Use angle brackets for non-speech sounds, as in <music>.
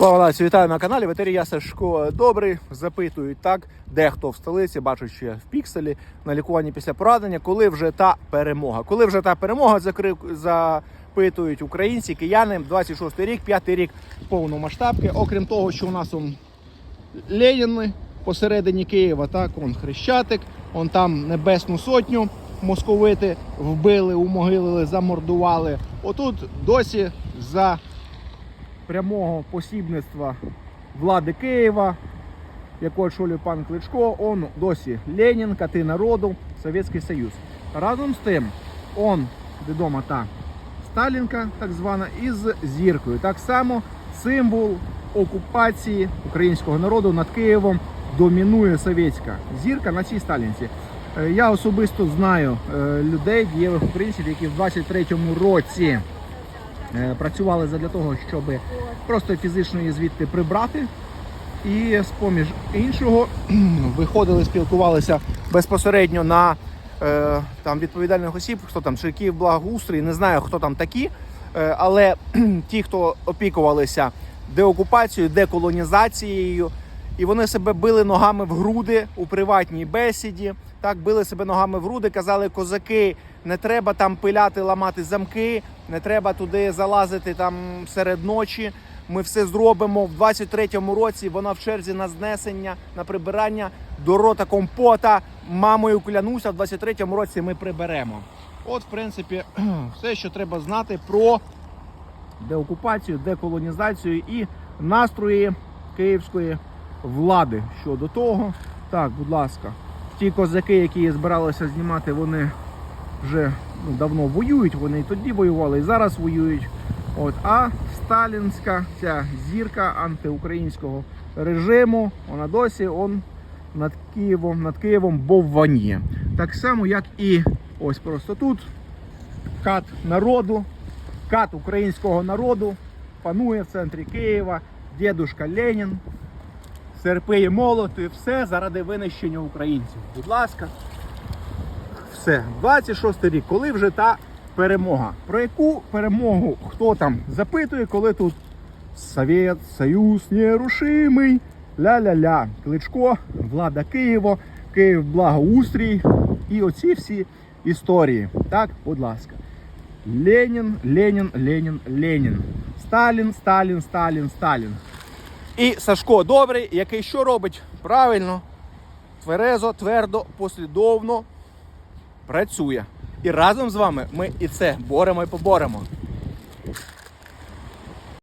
Слава нації, вітаю на каналі. Ветері я Сашко Добрий. Запитують так, дехто в столиці, бачу ще в пікселі на лікуванні після поранення, коли вже та перемога. Коли вже та перемога закрив, запитують українці, кияни, 26 рік, п'ятий рік повномасштабки. Окрім того, що у нас он Леніни посередині Києва, так, он Хрещатик, он там Небесну Сотню московити вбили, умогилили, замордували. Отут досі за прямого посібництва влади Києва, яку очолює пан Кличко, он досі Ленін, кати народу, Совєтський Союз. Разом з тим, он відома та Сталінка, так звана, із зіркою. Так само символ окупації українського народу над Києвом домінує совєтська зірка на цій Сталінці. Е, Я особисто знаю е, людей, дієвих українців, які в 23-му році працювали задля того, щоб просто фізично її звідти прибрати. І з поміж іншого <clears throat> виходили, спілкувалися безпосередньо на е, там відповідальних осіб, хто там Ширків Благоустрій, не знаю, хто там такі, е, але <clears throat> ті, хто опікувалися деокупацією, деколонізацією, і вони себе били ногами в груди у приватній бесіді. Так, били себе ногами в груди, казали козаки, не треба там пиляти, ламати замки, не треба туди залазити там серед ночі. Ми все зробимо в 23-му році. Вона в черзі на знесення, на прибирання до рота компота. Мамою клянуся, в 23-му році ми приберемо. От, в принципі, <clears throat> все, що треба знати про деокупацію, деколонізацію і настрої київської влади щодо того. Так, будь ласка, ті козаки, які збиралися знімати, вони вже ну, давно воюють. Вони і тоді воювали, і зараз воюють. От, а сталінська ця зірка антиукраїнського режиму, вона досі он над Києвом, над Києвом бовваніє. Так само, як і ось просто тут кат народу, кат українського народу панує в центрі Києва, дідушка Ленін, серпи і молоти, все заради винищення українців. Будь ласка, все, 26 рік, коли вже та перемога. Про яку перемогу хто там запитує, коли тут Совєт, Союз нерушимий, ля-ля-ля, Кличко, влада Києва, Київ благоустрій і оці всі історії. Так, будь ласка. Ленін, Ленін, Ленін, Ленін. Сталін, Сталін, Сталін, Сталін. І Сашко Добрий, який що робить? Правильно, тверезо, твердо, послідовно працює. І разом з вами ми і це боремо і поборемо.